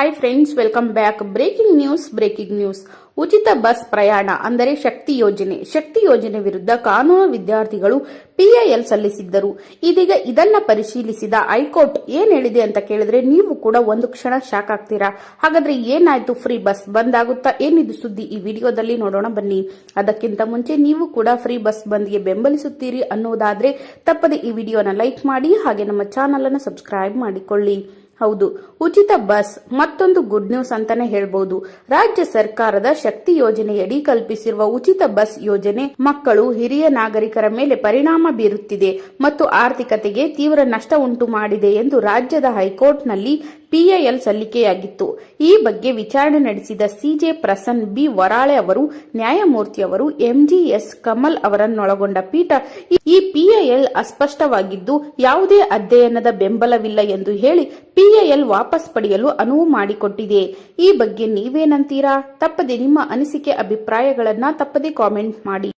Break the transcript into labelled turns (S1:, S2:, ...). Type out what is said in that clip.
S1: Hi friends welcome back breaking news breaking news ಉಚಿತ bus ಪ್ರಯಾಣ ಅಂದರೆ ಶಕ್ತಿ ಯೋಜನೆ. ಶಕ್ತಿ ಯೋಜನೆ ವಿರುದ್ಧ ಕಾನೂನು ವಿದ್ಯಾರ್ಥಿಗಳು ಪಿಐಎಲ್ ಸಲ್ಲಿಸಿದ್ದರು. ಇದೀಗ ಇದನ್ನ ಪರಿಶೀಲಿಸಿದ ಹೈಕೋರ್ಟ್ ಏನ್ ಹೇಳಿದೆ ಅಂತ ಕೇಳಿದ್ರೆ ನೀವು ಕೂಡ ಒಂದು ಕ್ಷಣ ಶಾಕ್ ಆಗ್ತೀರಾ? ಹಾಗಾದ್ರೆ ಏನಾಯ್ತು? ಫ್ರೀ ಬಸ್ ಬಂದ್ ಆಗುತ್ತಾ ಏನಿದು ಸುದ್ದಿ? ಈ ವಿಡಿಯೋದಲ್ಲಿ ನೋಡೋಣ ಬನ್ನಿ. ಅದಕ್ಕಿಂತ ಮುಂಚೆ ನೀವು ಕೂಡ ಫ್ರೀ ಬಸ್ ಬಂದ್ಗೆ ಬೆಂಬಲಿಸುತ್ತೀರಿ ಅನ್ನೋದಾದ್ರೆ ತಪ್ಪದೆ ಈ ವಿಡಿಯೋನ ಲೈಕ್ ಮಾಡಿ ಹಾಗೆ ನಮ್ಮ ಚಾನಲ್ ಅನ್ನು ಸಬ್ಸ್ಕ್ರೈಬ್ ಮಾಡಿಕೊಳ್ಳಿ. ಹೌದು. ಉಚಿತ ಬಸ್, ಮತ್ತೊಂದು ಗುಡ್ ನ್ಯೂಸ್ ಅಂತಾನೆ ಹೇಳ್ಬಹುದು ರಾಜ್ಯ ಸರ್ಕಾರದ ಶಕ್ತಿ ಯೋಜನೆಯಡಿ ಕಲ್ಪಿಸಿರುವ ಉಚಿತ ಬಸ್ ಯೋಜನೆ ಮಕ್ಕಳು, ಹಿರಿಯ ನಾಗರಿಕರ ಮೇಲೆ ಪರಿಣಾಮ ಬೀರುತ್ತಿದೆ ಮತ್ತು ಆರ್ಥಿಕತೆಗೆ ತೀವ್ರ ನಷ್ಟ ಉಂಟು ಮಾಡಿದೆ ಎಂದು ರಾಜ್ಯದ ಹೈಕೋರ್ಟ್ನಲ್ಲಿ ಪಿಐಎಲ್ ಸಲ್ಲಿಕೆಯಾಗಿತ್ತು. ಈ ಬಗ್ಗೆ ವಿಚಾರಣೆ ನಡೆಸಿದ ಸಿಜೆ ಪ್ರಸನ್ ಬಿ. ವರಾಳೆ ಅವರು, ನ್ಯಾಯಮೂರ್ತಿ ಅವರು ಎಂಜಿಎಸ್ ಕಮಲ್ ಅವರನ್ನೊಳಗೊಂಡ ಪೀಠ ಈ ಪಿಐಎಲ್ ಅಸ್ಪಷ್ಟವಾಗಿದ್ದು ಯಾವುದೇ ಅಧ್ಯಯನದ ಬೆಂಬಲವಿಲ್ಲ ಎಂದು ಹೇಳಿ ಪಿಐಎಲ್ ವಾಪಸ್ ಪಡೆಯಲು ಅನುವು ಮಾಡಿಕೊಟ್ಟಿದೆ. ಈ ಬಗ್ಗೆ ನೀವೇನಂತೀರಾ? ತಪ್ಪದೆ ನಿಮ್ಮ ಅನಿಸಿಕೆ, ಅಭಿಪ್ರಾಯಗಳನ್ನ ತಪ್ಪದೆ ಕಾಮೆಂಟ್ ಮಾಡಿ.